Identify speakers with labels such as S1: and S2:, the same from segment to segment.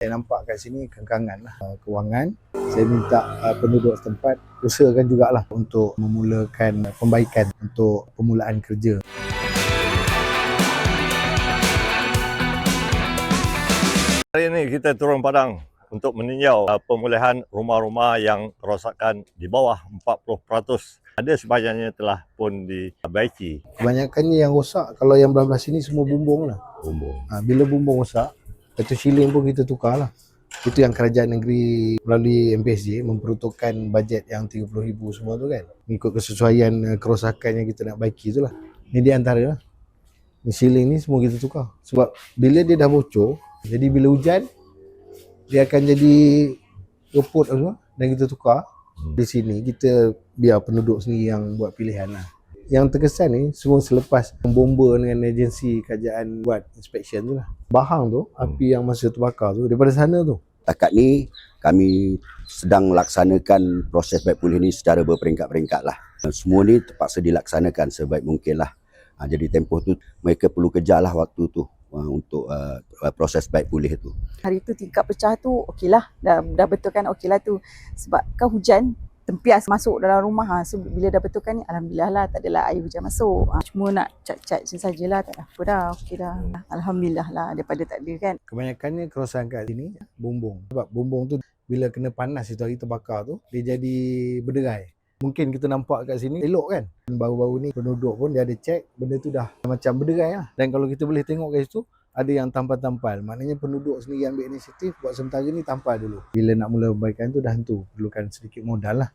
S1: Saya nampak kat sini kengkangan lah uh, kewangan. Saya minta uh, penduduk setempat usahakan jugalah untuk memulakan uh, pembaikan untuk permulaan kerja.
S2: Hari ini kita turun padang untuk meninjau uh, pemulihan rumah-rumah yang kerosakan di bawah 40%. Ada sebahagiannya telah pun dibaiki.
S1: Kebanyakannya yang rosak kalau yang belah-belah sini semua bumbung lah.
S2: Bumbung.
S1: Ha, bila bumbung rosak, satu shilling pun kita tukar lah. Itu yang kerajaan negeri melalui MPSJ memperuntukkan bajet yang RM30,000 semua tu kan. Mengikut kesesuaian uh, kerosakan yang kita nak baiki tu lah. Ni di antara lah. Ni shilling ni semua kita tukar. Sebab bila dia dah bocor, jadi bila hujan, dia akan jadi semua dan kita tukar. Di sini kita biar penduduk sendiri yang buat pilihan lah. Yang terkesan ni semua selepas bomba dengan agensi kerajaan buat inspection tu lah. Bahang tu, api yang masa terbakar tu daripada sana tu.
S3: Takat ni kami sedang melaksanakan proses baik pulih ni secara berperingkat-peringkat lah. Semua ni terpaksa dilaksanakan sebaik mungkin lah. Ha, jadi tempoh tu mereka perlu kejar lah waktu tu uh, untuk uh, proses baik pulih tu.
S4: hari tu tingkap pecah tu okeylah dah dah betulkan okeylah tu sebab kan hujan tempias masuk dalam rumah ha. so bila dah betulkan ni alhamdulillah lah tak adalah air hujan masuk ha. cuma nak cat-cat je sajalah tak ada apa dah okey dah alhamdulillah lah daripada tak ada kan
S1: Kebanyakannya kerosakan kat sini bumbung. Sebab bumbung tu bila kena panas itu hari terbakar tu dia jadi berderai. Mungkin kita nampak kat sini elok kan. Baru-baru ni penduduk pun dia ada cek benda tu dah macam berderai lah. Dan kalau kita boleh tengok kat situ ada yang tampal-tampal. Maknanya penduduk sendiri ambil inisiatif buat sementara ni tampal dulu. Bila nak mula perbaikan tu dah tentu perlukan sedikit modal lah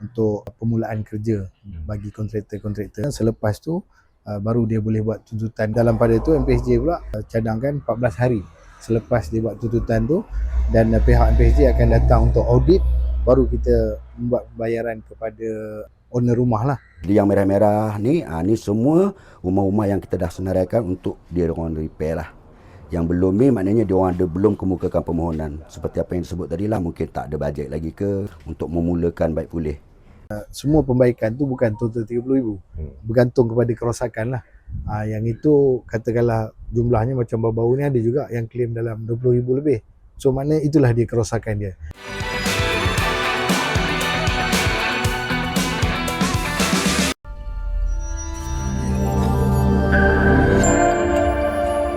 S1: untuk permulaan kerja bagi kontraktor-kontraktor. Selepas tu uh, baru dia boleh buat tuntutan. Dalam pada tu MPSJ pula uh, cadangkan 14 hari selepas dia buat tuntutan tu dan uh, pihak MPSJ akan datang untuk audit baru kita membuat bayaran kepada owner rumah lah.
S3: Jadi yang merah-merah ni, ha, ni semua rumah-rumah yang kita dah senaraikan untuk dia orang repair lah. Yang belum ni maknanya dia orang ada belum kemukakan permohonan. Seperti apa yang disebut tadi lah, mungkin tak ada bajet lagi ke untuk memulakan baik pulih.
S1: Semua pembaikan tu bukan total RM30,000.
S2: Hmm.
S1: Bergantung kepada kerosakan lah. Ha, yang itu katakanlah jumlahnya macam baru-baru ni ada juga yang claim dalam RM20,000 lebih. So maknanya itulah dia kerosakan dia.